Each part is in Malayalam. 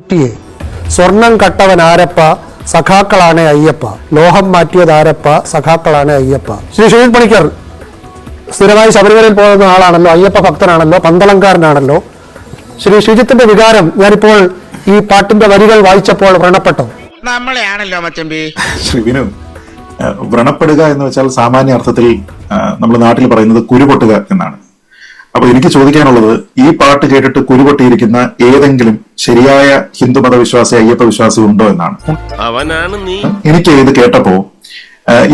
കുട്ടിയെ. സ്വർണം കട്ടവൻ ആരപ്പ? സഖാക്കളാണ് അയ്യപ്പ. ലോഹം മാറ്റിയത് ആരപ്പ? സഖാക്കളാണ് അയ്യപ്പ. ശ്രീ ഷുജിത് പണിക്കർ സ്ഥിരമായി ശബരിമലയിൽ പോകുന്ന ആളാണല്ലോ അയ്യപ്പ ഭക്തനാണല്ലോ പന്തളംകാരനാണല്ലോ. ശ്രീ ശ്രീജിത്തിന്റെ വികാരം ഞാനിപ്പോൾ ഈ പാട്ടിന്റെ വരികൾ വായിച്ചപ്പോൾ വ്രണപ്പെട്ടോ. നമ്മളെയാണല്ലോ മച്ചമ്പി. വ്രണപ്പെടുക എന്ന് വെച്ചാൽ സാമാന്യ അർത്ഥത്തിൽ നമ്മൾ നാട്ടിൽ പറയുന്നത് കുരുപൊട്ടുക എന്നാണ്. അപ്പൊ എനിക്ക് ചോദിക്കാനുള്ളത് ഈ പാട്ട് കേട്ടിട്ട് കുരുപൊട്ടിയിരിക്കുന്ന ഏതെങ്കിലും ശരിയായ ഹിന്ദു മതവിശ്വാസി അയ്യപ്പ വിശ്വാസി ഉണ്ടോ എന്നാണ്. അവനാണ് നീ. എനിക്ക് ഇത് കേട്ടപ്പോ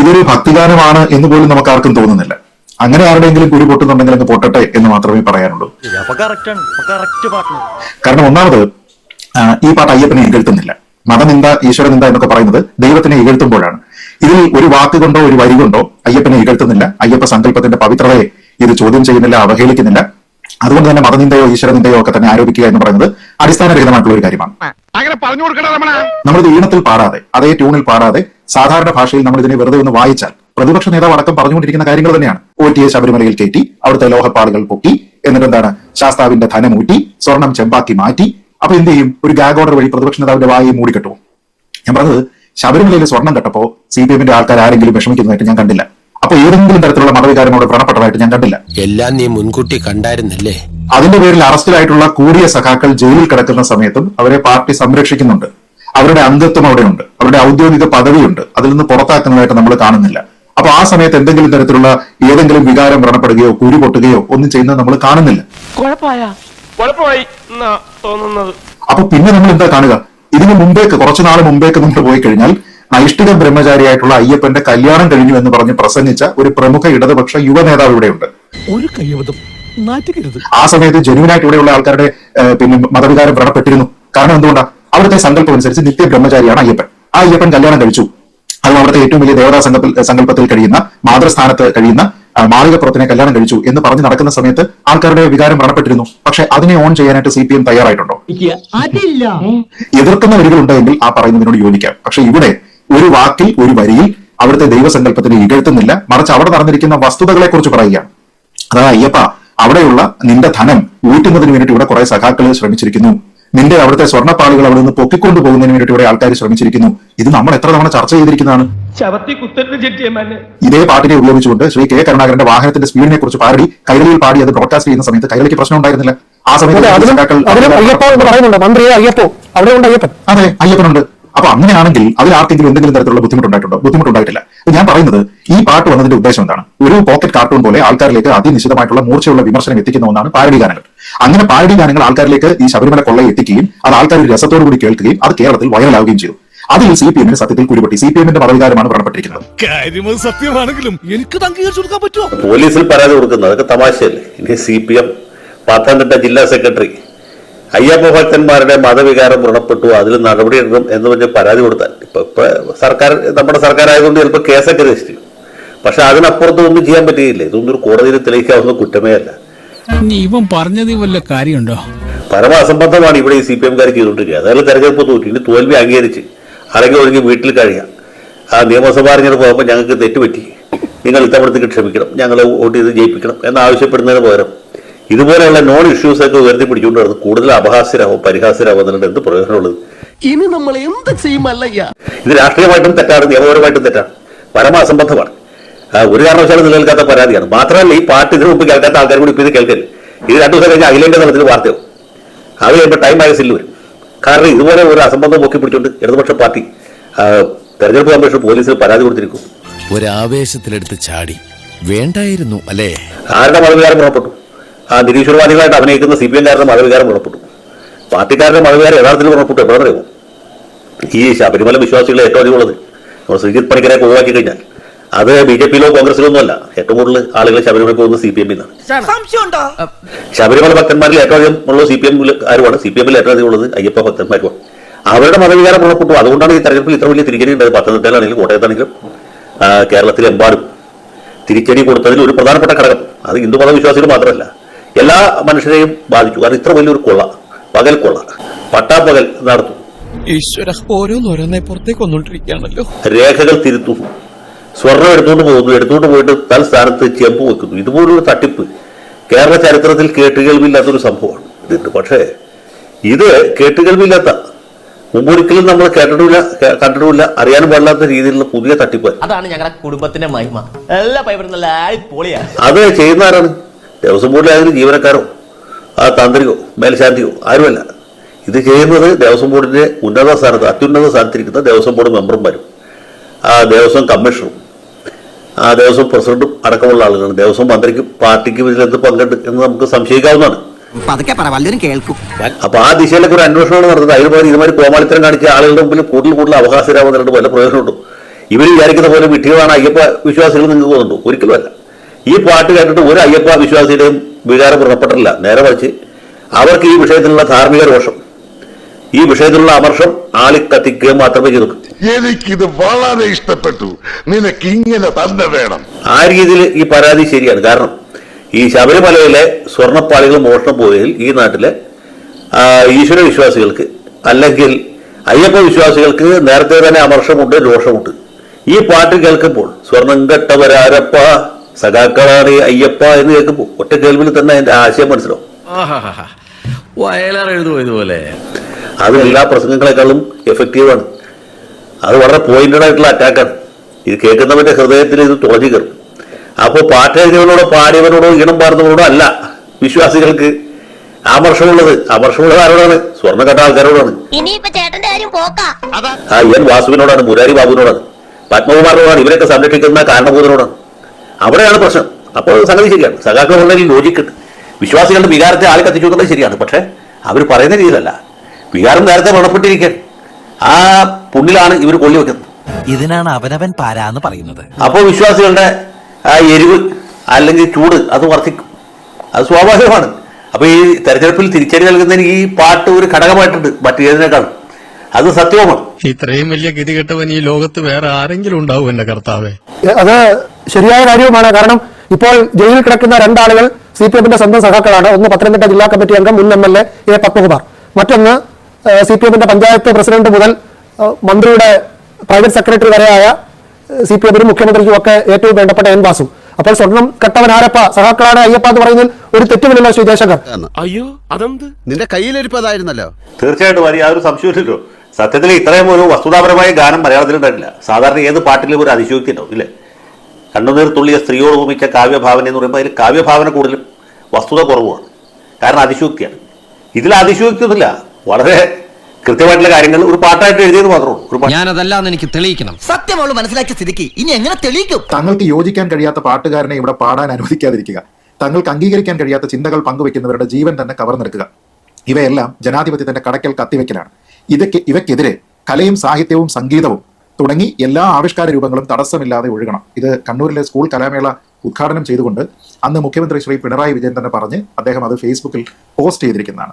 ഇതൊരു ഭക്തിഗാനമാണ് എന്ന് പോലും നമുക്ക് ആർക്കും തോന്നുന്നില്ല. അങ്ങനെ ആരുടെയെങ്കിലും കുരു പൊട്ടുന്നുണ്ടെങ്കിൽ അങ്ങ് പൊട്ടട്ടെ എന്ന് മാത്രമേ പറയാനുള്ളൂ. കാരണം ഒന്നാമത് ഈ പാട്ട് അയ്യപ്പനെ ഇകഴ്ത്തുന്നില്ല മതനിന്ദ ഈശ്വരനിന്ദ എന്നൊക്കെ പറയുന്നത് ദൈവത്തിനെ ഇകഴ്ത്തുമ്പോഴാണ് ഇതിൽ ഒരു വാക്ക് കൊണ്ടോ ഒരു വരി കൊണ്ടോ അയ്യപ്പനെ ഇകഴ്ത്തുന്നില്ല അയ്യപ്പ സങ്കല്പത്തിന്റെ പവിത്രതയെ ഇത് ചോദ്യം ചെയ്യുന്നില്ല അവഹേളിക്കുന്നില്ല. അതുകൊണ്ട് തന്നെ മതനിന്ദയോ ഈശ്വരനിന്ദയോ ഒക്കെ തന്നെ ആരോപിക്കുക എന്ന് പറയുന്നത് അടിസ്ഥാനരഹിതമായിട്ടുള്ള ഒരു കാര്യമാണ്. അങ്ങനെ പറഞ്ഞു നമ്മളിത് ഈണത്തിൽ പാടാതെ അതേ ട്യൂണിൽ പാടാതെ സാധാരണ ഭാഷയിൽ നമ്മൾ ഇതിനെ വെറുതെ ഒന്ന് വായിച്ചാൽ പ്രതിപക്ഷ നേതാവ് അടക്കം പറഞ്ഞുകൊണ്ടിരിക്കുന്ന കാര്യങ്ങൾ തന്നെയാണ്. ഒ ടി എ ശബരിമലയിൽ കയറ്റി അവിടുത്തെ ലോഹപ്പാടുകൾ പൊക്കി എന്നിട്ട് എന്താണ് ശാസ്താവിന്റെ ധനം ഊറ്റി സ്വർണം ചെമ്പാക്കി മാറ്റി. അപ്പൊ എന്ത് ചെയ്യും? ഒരു ഗാഗ് ഓർഡർ വഴി പ്രതിപക്ഷ നേതാവിന്റെ വായി മൂടിക്കെട്ടുമോ ഞാൻ പറഞ്ഞത് ശബരിമലയിൽ സ്വർണം കെട്ടപ്പോ സി പി എമ്മിന്റെ ആൾക്കാർ ആരെങ്കിലും വിഷമിക്കുന്നതായിട്ട് ഞാൻ കണ്ടില്ല. അപ്പൊ ഏതെങ്കിലും തരത്തിലുള്ള മതവികാരം അവിടെ വ്രണപ്പെട്ടതായിട്ട് ഞാൻ കണ്ടില്ല. എല്ലാം നീ മുൻകൂട്ടി കണ്ടായിരുന്നല്ലേ? അതിന്റെ പേരിൽ അറസ്റ്റിലായിട്ടുള്ള കൂടിയ സഖാക്കൾ ജയിലിൽ കിടക്കുന്ന സമയത്തും അവരെ പാർട്ടി സംരക്ഷിക്കുന്നുണ്ട്. അവരുടെ അംഗത്വം അവിടെയുണ്ട്. അവരുടെ ഔദ്യോഗിക പദവിയുണ്ട്. അതിൽ നിന്ന് പുറത്താക്കുന്നതായിട്ട് നമ്മൾ കാണുന്നില്ല. അപ്പൊ ആ സമയത്ത് എന്തെങ്കിലും തരത്തിലുള്ള ഏതെങ്കിലും വികാരം വ്രണപ്പെടുകയോ കുരു പൊട്ടുകയോ ഒന്നും ചെയ്യുന്നത് നമ്മൾ കാണുന്നില്ല. അപ്പൊ പിന്നെ നമ്മൾ എന്താ കാണുക? ഇതിന് മുമ്പേക്ക് കുറച്ചു നാൾ മുമ്പേക്ക് നമ്മൾ പോയി കഴിഞ്ഞാൽ നൈഷ്ഠിക ബ്രഹ്മചാരിയായിട്ടുള്ള അയ്യപ്പന്റെ കല്യാണം കഴിഞ്ഞു എന്ന് പറഞ്ഞ് പ്രസംഗിച്ച ഒരു പ്രമുഖ ഇടതുപക്ഷ യുവ നേതാവ് ഇവിടെയുണ്ട്. ഒരു ആ സമയത്ത് ജനുവിനായിട്ട് ഇവിടെയുള്ള ആൾക്കാരുടെ പിന്നെ മതവികാരം വ്രണപ്പെട്ടിരുന്നു. കാരണം എന്തുകൊണ്ടാണ് അവിടുത്തെ സങ്കല്പം അനുസരിച്ച് നിത്യ ബ്രഹ്മചാരിയാണ് അയ്യപ്പൻ. ആ അയ്യപ്പൻ കല്യാണം കഴിച്ചു. അതും അവിടുത്തെ ഏറ്റവും വലിയ ദേവതാ സങ്കല്പ സങ്കല്പത്തിൽ കഴിയുന്ന മാതൃസ്ഥാനത്ത് കഴിയുന്ന മാളികപ്പുറത്തിനെ കല്യാണം കഴിച്ചു എന്ന് പറഞ്ഞ് നടക്കുന്ന സമയത്ത് ആൾക്കാരുടെ വികാരം വ്രണപ്പെട്ടിരുന്നു. പക്ഷെ അതിനെ ഓൺ ചെയ്യാനായിട്ട് സി പി എം തയ്യാറായിട്ടുണ്ടോ? അതില്ല. എതിർക്കുന്ന വരികൾ ഉണ്ടെങ്കിൽ ആ പറയുന്നതിനോട് യോജിക്കാം. പക്ഷെ ഇവിടെ ഒരു വാക്കിൽ ഒരു വരിയിൽ അവിടുത്തെ ദൈവസങ്കല്പത്തിന് ഇകഴ്ത്തുന്നില്ല. മറിച്ച് അവിടെ നടന്നിരിക്കുന്ന വസ്തുതകളെ കുറിച്ച് പറയുകയാണ്. അതായത് അയ്യപ്പ അവിടെയുള്ള നിന്റെ ധനം ഊറ്റുന്നതിന് വേണ്ടിയിട്ട് ഇവിടെ കുറെ സഖാക്കൾ ശ്രമിച്ചിരിക്കുന്നു. നിന്റെ അവിടുത്തെ സ്വർണപ്പാളികൾ അവിടെ നിന്ന് പൊക്കിക്കൊണ്ടു പോകുന്നതിന് വേണ്ടിയിട്ട് ഇവിടെ ആൾക്കാർ ശ്രമിച്ചിരിക്കുന്നു. ഇത് നമ്മൾ എത്ര തവണ ചർച്ച ചെയ്തിരിക്കുന്നതാണ്? ഇതേ പാട്ടിനെ ഉപയോഗിച്ചുകൊണ്ട് ശ്രീ കെ കരുണാകരന്റെ വാഹനത്തിന്റെ സ്പീഡിനെ കുറിച്ച് പാടി കൈരളിയിൽ പാടി അത് ബ്രോഡ്കാസ്റ്റ് ചെയ്യുന്ന സമയത്ത് കൈരളിക്ക് പ്രശ്നം ഉണ്ടായിരുന്നില്ല. ആ സമയത്ത് അയ്യപ്പോ എന്ന് പറയുന്നുണ്ട്. മന്ത്രിയെ അയ്യപ്പോ. അവിടെ ഉണ്ട് അയ്യപ്പൻ. അതെ അയ്യപ്പനുണ്ട്. അപ്പൊ അങ്ങനെയാണെങ്കിൽ അതിൽ ആർക്കെങ്കിലും എന്തെങ്കിലും തരത്തിലുള്ള ബുദ്ധിമുട്ടുണ്ടായിട്ടുണ്ടോ? ബുദ്ധിമുട്ടുണ്ടായിട്ടില്ല. അപ്പൊ ഞാൻ പറയുന്നത് ഈ പാട്ട് വന്നതിന്റെ ഉദ്ദേശം എന്താണ്? ഒരു പോക്കറ്റ് കാർട്ടൂൺ പോലെ ആൾക്കാരിലേക്ക് അതിനിശ്ചിതമായിട്ടുള്ള മൂർച്ചയുള്ള വിമർശനം എത്തിക്കുന്ന ഒന്നാണ് പാരഡി ഗാനങ്ങൾ. അങ്ങനെ പാരഡി ഗാനങ്ങൾ ആൾക്കാരിലേക്ക് ഈ ശബരിമല കൊള്ള എത്തിക്കുകയും അത് ആൾക്കാർ ഒരു രസത്തോടു കൂടി കേൾക്കുകയും അത് കേരളത്തിൽ വൈറലാവുകയും ചെയ്തു. അതിൽ സി പി എമ്മിന് സത്യത്തിൽ കുരുപെട്ടി. സി പി എമ്മിന്റെ മതവികാരമാണ് വ്രണപ്പെട്ടിരിക്കുന്നത്. കാര്യമത് സത്യമാണെങ്കിലും എനിക്ക് അംഗീകരിച്ചു കൊടുക്കാൻ പറ്റുമോ? പോലീസിൽ പരാതി കൊടുക്കുന്നത് അതൊക്കെ തമാശയല്ലേ? ഇനി സി പി എം പത്തനംതിട്ട ജില്ലാ സെക്രട്ടറി അയ്യപ്പ ഭക്തന്മാരുടെ മതവികാരം വ്രണപ്പെട്ടു അതിൽ നടപടിയെടുക്കണം എന്ന് പറഞ്ഞ് പരാതി കൊടുത്താൽ ഇപ്പൊ ഇപ്പൊ സർക്കാർ നമ്മുടെ സർക്കാർ ആയതുകൊണ്ട് ചിലപ്പോൾ കേസൊക്കെ രജിസ്റ്റർ ചെയ്യും. പക്ഷെ അതിനപ്പുറത്ത് ഒന്നും ചെയ്യാൻ പറ്റുകയില്ല ഇതൊന്നും ഒരു കോടതിയിൽ തെളിയിക്കാവുന്ന കുറ്റമേ അല്ല. ഇവൻ വല്ല കാര്യമുണ്ടോ? പരമ അസംബന്ധമാണ് ഇവിടെ ഈ സി പി എംകാർ ചെയ്തുകൊണ്ടിരിക്കുക. അതായത് തെരഞ്ഞെടുപ്പ് തോറ്റി. ഇനി തോൽവി അംഗീകരിച്ച് അല്ലെങ്കിൽ ഒഴുകി വീട്ടിൽ കഴിയാം. ആ നിയമസഭാ തെരഞ്ഞെടുപ്പ് പോകുമ്പോൾ ഞങ്ങൾക്ക് തെറ്റുപറ്റി. നിങ്ങൾ ഇത്തവണത്തേക്ക് ക്ഷമിക്കണം. ഞങ്ങൾ വോട്ട് ചെയ്ത് ജയിപ്പിക്കണം എന്നാവശ്യപ്പെടുന്നതിന് പകരം ഇതുപോലെയുള്ള നോൺ ഇഷ്യൂസ് ഒക്കെ ഉയർത്തി പിടിച്ചുകൊണ്ട് നടന്ന് കൂടുതൽ അപഹാസ്യരാവും പരിഹാസ്യരാവും എന്നുള്ളത് എന്ത് പ്രയോജനമുള്ളത്? ഇനി നമ്മൾ എന്ത് ചെയ്യുമല്ലയ്യ ഇത് രാഷ്ട്രീയമായിട്ടും തെറ്റാണ് നിയമപരമായിട്ടും തെറ്റാണ്. പരമാസംബന്ധമാണ്. ഒരു കാരണവശാലും നിലനിൽക്കാത്ത പരാതിയാണ്. മാത്രമല്ല ഈ പാട്ട് ഇതിനു മുമ്പ് കേൾക്കാത്ത ആൾക്കാർ കൂടി ഇപ്പം ഇത് കേൾക്കരുത്. ഇത് രണ്ടു ദിവസം കഴിഞ്ഞാൽ അഖിലേന്ത്യാ തലത്തിൽ വാർത്തയാവും. അത് കഴിയുമ്പോൾ ടൈം മാഗസിനിൽ വരും. കാരണം ഇതുപോലെ ഒരു അസംബന്ധം പൊക്കി പിടിച്ചുകൊണ്ട് ഇടതുപക്ഷ പാർട്ടി തെരഞ്ഞെടുപ്പ് കമ്മീഷൻ പോലീസിൽ പരാതി കൊടുത്തിരിക്കും. ഒരു ഒരാവേശത്തിലെടുത്ത് ചാടി. വേണ്ടായിരുന്നു അല്ലേ? ആരുടെ മതവികാരം പുറപ്പെട്ടു. ആ നിരീശ്വരവാദികളായിട്ട് അഭിനയിക്കുന്ന സി പി എംകാരുടെ മതവികാരം പുറപ്പെട്ടു പാർട്ടിക്കാരുടെ മതവികാരം യഥാർത്ഥത്തിൽ പുറപ്പെട്ടു എപ്പോഴറിയുമോ ഈ ശബരിമല വിശ്വാസികളെ ഏറ്റവും അധികം ഉള്ളത്. നമ്മൾ ശ്രീജിത് പണിക്കരെ ഒഴിവാക്കി കഴിഞ്ഞാൽ. അത് ബി ജെ പിയിലോ കോൺഗ്രസിലോ ഒന്നുമല്ല ഏറ്റവും കൂടുതൽ ആളുകൾ ശബരിമല പോകുന്നത് സി പി എമ്മിൽ നിന്നാണ്. ശബരിമല ഭക്തന്മാരിൽ ഏറ്റവും അധികം ഉള്ളത് സി പി എമ്മിൽ ആരുമാണ്? സി പി എമ്മിൽ ഏറ്റവും അധികം ഉള്ളത് അയ്യപ്പ ഭക്തന്മാരുമാണ്. അവരുടെ മതവികാരം പുറപ്പെട്ടു അതുകൊണ്ടാണ് ഈ തെരഞ്ഞെടുപ്പിൽ ഇത്ര വലിയ തിരിച്ചടി ഉണ്ടായത്. പത്തനംതിട്ടയിലാണെങ്കിലും കോട്ടയത്താണെങ്കിലും കേരളത്തിലെമ്പാടും തിരിച്ചടി കൊടുത്തതിൽ ഒരു പ്രധാനപ്പെട്ട ഘടകം. അത് ഹിന്ദു മതവിശ്വാസികൾ മാത്രമല്ല. എല്ലാ മനുഷ്യരെയും ബാധിച്ചു. കാരണം ഇത്ര വലിയൊരു കൊള്ള പകൽ കൊള്ള പട്ടാപ്പകൽ നടത്തും ഈശ്വര ഓരോന്നോരോന്നെ പുറത്തേക്ക് വന്നോണ്ടിരിക്കുകയാണല്ലോ. രേഖകൾ തിരുത്തുന്നു സ്വർണം എടുത്തുകൊണ്ട് പോകുന്നു. എടുത്തുകൊണ്ട് പോയിട്ട് തൽസ്ഥാനത്ത് ചെമ്പ് വെക്കുന്നു. ഇതുപോലൊരു തട്ടിപ്പ് കേരള ചരിത്രത്തിൽ കേട്ടുകേൾവില്ലാത്തൊരു സംഭവമാണ്. ഇതിട്ട് പക്ഷേ ഇത് കേട്ടുകേൾവില്ലാത്ത മുമ്പൊരിക്കലും നമ്മൾ കേട്ടിട്ടില്ല കണ്ടിട്ടില്ല അറിയാൻ അറിയാനും പാടില്ലാത്ത രീതിയിലുള്ള പുതിയ തട്ടിപ്പ്. അതാണ് ഞങ്ങളുടെ കുടുംബത്തിന്റെ മഹിമ. എല്ലാ പൈപ്പറും നല്ല പൊളിയാ അത് ചെയ്യുന്ന ആരാണ് ദേവസ്വം ബോർഡിലായാലും ജീവനക്കാരോ ആ താന്ത്രികോ മേൽശാന്തിയോ ആരുമല്ല. ഇത് ചെയ്യുന്നത് ദേവസ്വം ബോർഡിന്റെ ഉന്നത സ്ഥാനത്ത് അത്യുന്നത സ്ഥാനത്തിരിക്കുന്ന ദേവസ്വം ബോർഡ് മെമ്പർമാരും ആ ദേവസ്വം കമ്മീഷണറും ആ ദേവസ്വം പ്രസിഡന്റും അടക്കമുള്ള ആളുകളാണ്. ദേവസ്വം മന്ത്രിക്കും പാർട്ടിക്കും ഇതിലെന്ത് പങ്കുണ്ട് എന്ന് നമുക്ക് സംശയിക്കാവുന്നതാണ്. അപ്പൊ ആ ദിശയിലൊക്കെ ഒരു അന്വേഷണമാണ് നടത്തുന്നത്. അതിന് പകരം ഇതുമാതിരി കോമാളിത്തരം കാണിച്ച ആളുകളുടെ മുമ്പിൽ കൂടുതൽ കൂടുതൽ അവകാശരാകുന്നതിന് വല്ല പ്രയോജനമുണ്ടോ? ഇവർ വിചാരിക്കുന്ന പോലെ വിട്ടികളാണ് അയ്യപ്പ വിശ്വാസികൾ നിങ്ങൾക്ക് തോന്നുന്നുണ്ടോ? ഒരിക്കലും അല്ല. ഈ പാട്ട് കേട്ടിട്ട് ഒരു അയ്യപ്പ വിശ്വാസിയുടെയും വികാരം പുറപ്പെട്ടിട്ടില്ല. നേരെ മറിച്ച് അവർക്ക് ഈ വിഷയത്തിലുള്ള ധാർമ്മിക രോഷം ഈ വിഷയത്തിലുള്ള അമർഷം ആളി ആളിക്കത്തിക്കുക മാത്രമേ ചെയ്തു എനിക്കിത് വളരെ ഇഷ്ടപ്പെട്ടു. നിനക്ക് ഇങ്ങനെ തന്നെ വേണം. ആ രീതിയിൽ ഈ പരാതി ശരിയാണ്. കാരണം ഈ ശബരിമലയിലെ സ്വർണപ്പാളികൾ മോഷണം പോയതിൽ ഈ നാട്ടിലെ ഈശ്വര വിശ്വാസികൾക്ക് അല്ലെങ്കിൽ അയ്യപ്പ വിശ്വാസികൾക്ക് നേരത്തെ തന്നെ അമർഷമുണ്ട് രോഷമുണ്ട്. ഈ പാട്ട് കേൾക്കുമ്പോൾ സ്വർണം കെട്ടവരാരപ്പ സഖാക്കളാണ് അയ്യപ്പ എന്ന് കേൾക്കുമ്പോൾ ഒറ്റ കേൾവിൽ തന്നെ അതിന്റെ ആശയം മനസ്സിലാവും. വയലാർ അത് എല്ലാ പ്രസംഗങ്ങളെക്കാളും എഫക്റ്റീവാണ് അത് വളരെ പോയിന്റഡ് ആയിട്ടുള്ള അറ്റാക്കാണ് ഇത് കേൾക്കുന്നവന്റെ ഹൃദയത്തിൽ ഇത് തുളഞ്ഞു കയറും. അപ്പോൾ പാട്ട് എഴുതിയവനോടോ പാടിയവനോടോ ഈണം പാടുന്നവനോടോ അല്ല വിശ്വാസികൾക്ക് ആമർഷമുള്ളത്. ആമർഷമുള്ളത് ആരോടാണ്? സ്വർണ കട്ട ആൾക്കാരോടാണ്. ആ എൻ വാസുവിനോടാണ് മുരാരി ബാബുവിനോടാണ്. പത്മകുമാറിനോടാണ്. ഇവരൊക്കെ സംരക്ഷിക്കുന്ന കാരണഭൂതനോടാണ്. അവിടെയാണ് പ്രശ്നം. അപ്പോൾ സംഗതി ശരിയാണ്. സഖാക്കളുണ്ടെങ്കിൽ ലോജിക്ക് വിശ്വാസികളുടെ വികാരത്തെ ആൾ കത്തിച്ചു എന്നുള്ളത് ശരിയാണ്. പക്ഷേ അവർ പറയുന്ന രീതിയിലല്ല. വികാരം നേരത്തെ വ്രണപ്പെട്ടിരിക്കാൻ ആ പുണ്ണിലാണ് ഇവർ കൊള്ളി വെക്കുന്നത്. ഇതിനാണ് അവനവൻ പാരാന്ന് പറയുന്നത്. അപ്പോൾ വിശ്വാസികളുടെ ആ എരിവ് അല്ലെങ്കിൽ ചൂട് അത് വർദ്ധിക്കും. അത് സ്വാഭാവികമാണ്. അപ്പോൾ ഈ തെരഞ്ഞെടുപ്പിൽ തിരിച്ചടി നൽകുന്നതിന് ഈ പാട്ട് ഒരു ഘടകമായിട്ടുണ്ട്. മറ്റേതിനേക്കാൾ അത് സത്യവുമാണ്. ഇത്രയും വലിയ ഗതികെട്ടവൻ ഈ ലോകത്ത് വേറെ ആരെങ്കിലും ഉണ്ടാവും എന്റെ കർത്താവേ. അത് ശരിയായ കാര്യവുമാണ്. കാരണം ഇപ്പോൾ ജയിലിൽ കിടക്കുന്ന രണ്ടാളുകൾ സി പി എമ്മിന്റെ സ്വന്തം സഹാക്കളാണ് ഒന്ന് പത്തനംതിട്ട ജില്ലാ കമ്മിറ്റി അംഗം മുൻ M L A A Padmakumar. മറ്റൊന്ന് സി പി എമ്മിന്റെ പഞ്ചായത്ത് പ്രസിഡന്റ് മുതൽ മന്ത്രിയുടെ പ്രൈവറ്റ് സെക്രട്ടറി വരെയായ സി പി എമ്മിനും മുഖ്യമന്ത്രിക്കും ഒക്കെ ഏറ്റവും വേണ്ടപ്പെട്ട എൻ വാസു. അപ്പോൾ സ്വർണം കെട്ടവൻ ആരപ്പ? സഹാക്കളാണ് അയ്യപ്പ എന്ന് പറയുന്നതിൽ ഒരു തെറ്റുമില്ലല്ലോ ശ്രീ ജയശങ്കർ. അയ്യോ അതെന്ത്? നിന്റെ കയ്യിലിരിപ്പതായിരുന്നല്ലോ തീർച്ചയായിട്ടും യാതൊരു സംശയമില്ലല്ലോ സത്യത്തിൽ ഇത്രയും ഒരു വസ്തുതാപരമായ ഗാനം മലയാളത്തിൽ ഉണ്ടായിട്ടില്ല. സാധാരണ ഏത് പാട്ടിലും ഒരു അതിശയോക്തി ഉണ്ടാവും ഇല്ലേ? കണ്ണുനീർ തുള്ളിയ സ്ത്രീയോട് ഭൂമിച്ച കാവ്യഭാവന എന്ന് പറയുമ്പോൾ അതിൽ കാവ്യഭാവന കൂടുതലും വസ്തുത കുറവുമാണ്. കാരണം അതിശയോക്തിയാണ്. ഇതിൽ അതിശയോക്തി ഒന്നുമില്ല വളരെ കൃത്യമായിട്ടുള്ള കാര്യങ്ങൾ ഒരു പാട്ടായിട്ട് എഴുതിയത് മാത്രമേ ഞാനതല്ലാന്ന് എനിക്ക് തെളിയിക്കണം. സത്യമോൾ മനസ്സിലാക്കിയ സ്ഥിതിക്ക് ഇനി എങ്ങനെ തെളിയിക്കും? തങ്ങൾക്ക് യോജിക്കാൻ കഴിയാത്ത പാട്ടുകാരനെ ഇവിടെ പാടാൻ അനുവദിക്കാതിരിക്കുക. തങ്ങൾക്ക് അംഗീകരിക്കാൻ കഴിയാത്ത ചിന്തകൾ പങ്കുവെക്കുന്നവരുടെ ജീവൻ തന്നെ കവർന്നെടുക്കുക. ഇവയെല്ലാം ജനാധിപത്യത്തിന്റെ കടക്കൽ കത്തിവെക്കലാണ്. ഇതൊക്കെ ഇവയ്ക്കെതിരെ കലയും സാഹിത്യവും സംഗീതവും തുടങ്ങി എല്ലാ ആവിഷ്കാര രൂപങ്ങളും തടസ്സമില്ലാതെ ഒഴുകണം. ഇത് കണ്ണൂരിലെ സ്കൂൾ കലാമേള ഉദ്ഘാടനം ചെയ്തുകൊണ്ട് അന്ന് മുഖ്യമന്ത്രി ശ്രീ പിണറായി വിജയൻ തന്നെ പറഞ്ഞ് അദ്ദേഹം അത് ഫേസ്ബുക്കിൽ പോസ്റ്റ് ചെയ്തിരിക്കുന്നതാണ്.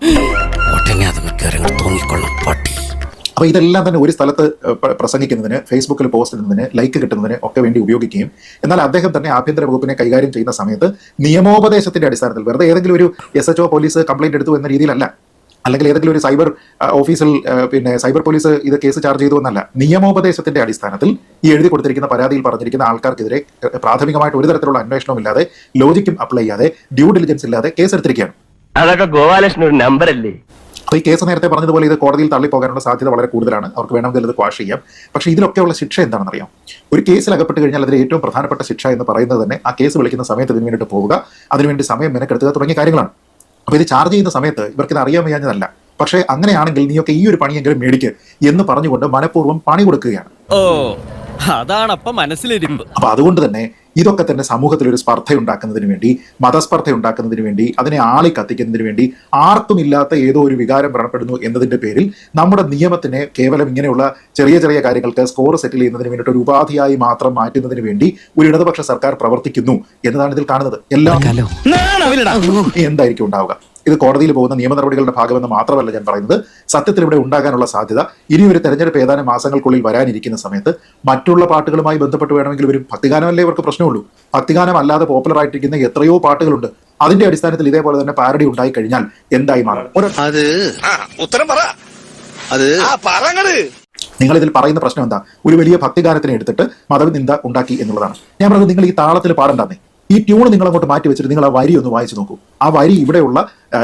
തോന്നിക്കൊള്ളും പട്ടി അപ്പൊ ഇതെല്ലാം തന്നെ ഒരു സ്ഥലത്ത് പ്രസംഗിക്കുന്നതിന് ഫേസ്ബുക്കിൽ പോസ്റ്റ് ഇടുന്നതിന് ലൈക്ക് കിട്ടുന്നതിന് ഒക്കെ വേണ്ടി ഉപയോഗിക്കുകയും എന്നാൽ അദ്ദേഹം തന്നെ ആഭ്യന്തര വകുപ്പിനെ കൈകാര്യം ചെയ്യുന്ന സമയത്ത് നിയമോപദേശത്തിന്റെ അടിസ്ഥാനത്തിൽ വെറുതെ ഏതെങ്കിലും ഒരു എസ് എച്ച് പോലീസ് കംപ്ലൈന്റ് എടുത്തു എന്ന രീതിയിലല്ല അല്ലെങ്കിൽ ഏതെങ്കിലും ഒരു സൈബർ ഓഫീസിൽ പിന്നെ സൈബർ പോലീസ് ഇത് കേസ് ചാർജ് ചെയ്തു എന്നല്ല നിയമോപദേശത്തിന്റെ അടിസ്ഥാനത്തിൽ ഈ എഴുതി കൊടുത്തിരിക്കുന്ന പരാതിയിൽ പറഞ്ഞിരിക്കുന്ന ആൾക്കാർക്കെതിരെ പ്രാഥമികമായിട്ട് ഒരു തരത്തിലുള്ള അന്വേഷണവും ഇല്ലാതെ ലോജിക്കും അപ്ലൈ ചെയ്യാതെ ഡ്യൂ ഡെലിജൻസ് ഇല്ലാതെ കേസ് എടുത്തിരിക്കുകയാണ്. അതൊക്കെ ഗോപാലകൃഷ്ണൻ ഒരു നമ്പർ അല്ലേ? അപ്പോൾ ഈ കേസ് നേരത്തെ പറഞ്ഞതുപോലെ ഇത് കോടതിയിൽ തള്ളിപ്പോകാനുള്ള സാധ്യത വളരെ കൂടുതലാണ്. അവർക്ക് വേണമെങ്കിൽ ഇത് ക്വാഷ് ചെയ്യാം. പക്ഷേ ഇതിലൊക്കെയുള്ള ശിക്ഷ എന്താണെന്ന് അറിയാം ഒരു കേസിൽ അകപ്പെട്ട് കഴിഞ്ഞാൽ അതിൽ ഏറ്റവും പ്രധാനപ്പെട്ട ശിക്ഷ എന്ന് പറയുന്നത് തന്നെ ആ കേസ് വിളിക്കുന്ന സമയത്ത് ഇതിന് വേണ്ടിയിട്ട് പോവുക അതിനുവേണ്ടി സമയം മെനക്കെടുത്തുക തുടങ്ങിയ കാര്യങ്ങളാണ്. അപ്പോൾ ഇത് ചാർജ് ചെയ്യുന്ന സമയത്ത് ഇവർക്ക് ഇത് അറിയാൻ വയ്യാഞ്ഞതല്ല. പക്ഷേ അങ്ങനെയാണെങ്കിൽ നീയൊക്കെ ഈ ഒരു പണിയെങ്കിലും മേടിക്ക് എന്ന് പറഞ്ഞുകൊണ്ട് മനഃപൂർവം പണി കൊടുക്കുകയാണ്. ഓ അപ്പൊ മനസ്സിലിരിപ്പ്. അപ്പൊ അതുകൊണ്ട് തന്നെ ഇതൊക്കെ തന്നെ സമൂഹത്തിൽ ഒരു സ്പർദ്ധ ഉണ്ടാക്കുന്നതിന് വേണ്ടി മതസ്പർദ്ധ ഉണ്ടാക്കുന്നതിന് വേണ്ടി അതിനെ ആളി കത്തിക്കുന്നതിന് വേണ്ടി ആർക്കും ഇല്ലാത്ത ഏതോ ഒരു വികാരം വ്രണപ്പെടുന്നു എന്നതിന്റെ പേരിൽ നമ്മുടെ നിയമത്തിനെ കേവലം ഇങ്ങനെയുള്ള ചെറിയ ചെറിയ കാര്യങ്ങൾക്ക് സ്കോർ സെറ്റിൽ ചെയ്യുന്നതിന് വേണ്ടിയിട്ട് ഒരു ഉപാധിയായി മാത്രം മാറ്റുന്നതിന് വേണ്ടി ഒരു ഇടതുപക്ഷ സർക്കാർ പ്രവർത്തിക്കുന്നു എന്നതാണ് ഇതിൽ കാണുന്നത്. എല്ലാം എന്തായിരിക്കും ഉണ്ടാവുക? ഇത് കോടതിയിൽ പോകുന്ന നിയമ നടപടികളുടെ ഭാഗമെന്ന് മാത്രമല്ല ഞാൻ പറയുന്നത്. സത്യത്തിൽ ഇവിടെ ഉണ്ടാകാനുള്ള സാധ്യത. ഇനി ഒരു തെരഞ്ഞെടുപ്പ് ഏതാനും മാസങ്ങൾക്കുള്ളിൽ വരാനിരിക്കുന്ന സമയത്ത് മറ്റുള്ള പാട്ടുകളുമായി ബന്ധപ്പെട്ട് വേണമെങ്കിൽ ഒരു ഭക്തിഗാനമല്ലേ ഇവർക്ക് പ്രശ്നമുള്ളൂ. ഭക്തിഗാനം അല്ലാതെ പോപ്പുലർ ആയിട്ടിരിക്കുന്ന എത്രയോ പാട്ടുകളുണ്ട്. അതിന്റെ അടിസ്ഥാനത്തിൽ ഇതേപോലെ തന്നെ പാരഡി ഉണ്ടായി കഴിഞ്ഞാൽ എന്തായി മാറും? ഒരു അത് ഉത്തരം പറ. അത് ആ പറങ്ങട്. നിങ്ങൾ ഇതിൽ പറയുന്ന പ്രശ്നം എന്താ? ഒരു വലിയ ഭക്തിഗാനത്തിനെ എടുത്തിട്ട് മതവിനിന്ദ ഉണ്ടാക്കി എന്നുള്ളതാണ്. ഞാൻ പറഞ്ഞത് നിങ്ങൾ ഈ താളത്തിൽ പാടണ്ടെന്നേ. ഈ ട്യൂൺ നിങ്ങൾ അങ്ങോട്ട് മാറ്റി വെച്ചിട്ട് നിങ്ങൾ ആ വരി ഒന്ന് വായിച്ചു നോക്കൂ. ആ വരി ഇവിടെയുള്ള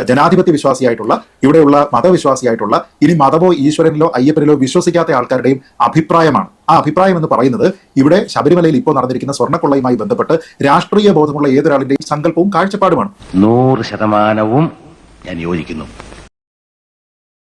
ജനാധിപത്യ വിശ്വാസിയായിട്ടുള്ള ഇവിടെയുള്ള മതവിശ്വാസിയായിട്ടുള്ള ഇനി മതമോ ഈശ്വരനിലോ അയ്യപ്പനിലോ വിശ്വസിക്കാത്ത ആൾക്കാരുടെയും അഭിപ്രായമാണ്. ആ അഭിപ്രായം എന്ന് പറയുന്നത് ഇവിടെ ശബരിമലയിൽ ഇപ്പോൾ നടന്നിരിക്കുന്ന സ്വർണക്കൊള്ളയുമായി ബന്ധപ്പെട്ട് രാഷ്ട്രീയ ബോധമുള്ള ഏതൊരാളിന്റെയും സങ്കല്പവും കാഴ്ചപ്പാടുമാണ്. നൂറ് ശതമാനവും ഞാൻ യോജിക്കുന്നു.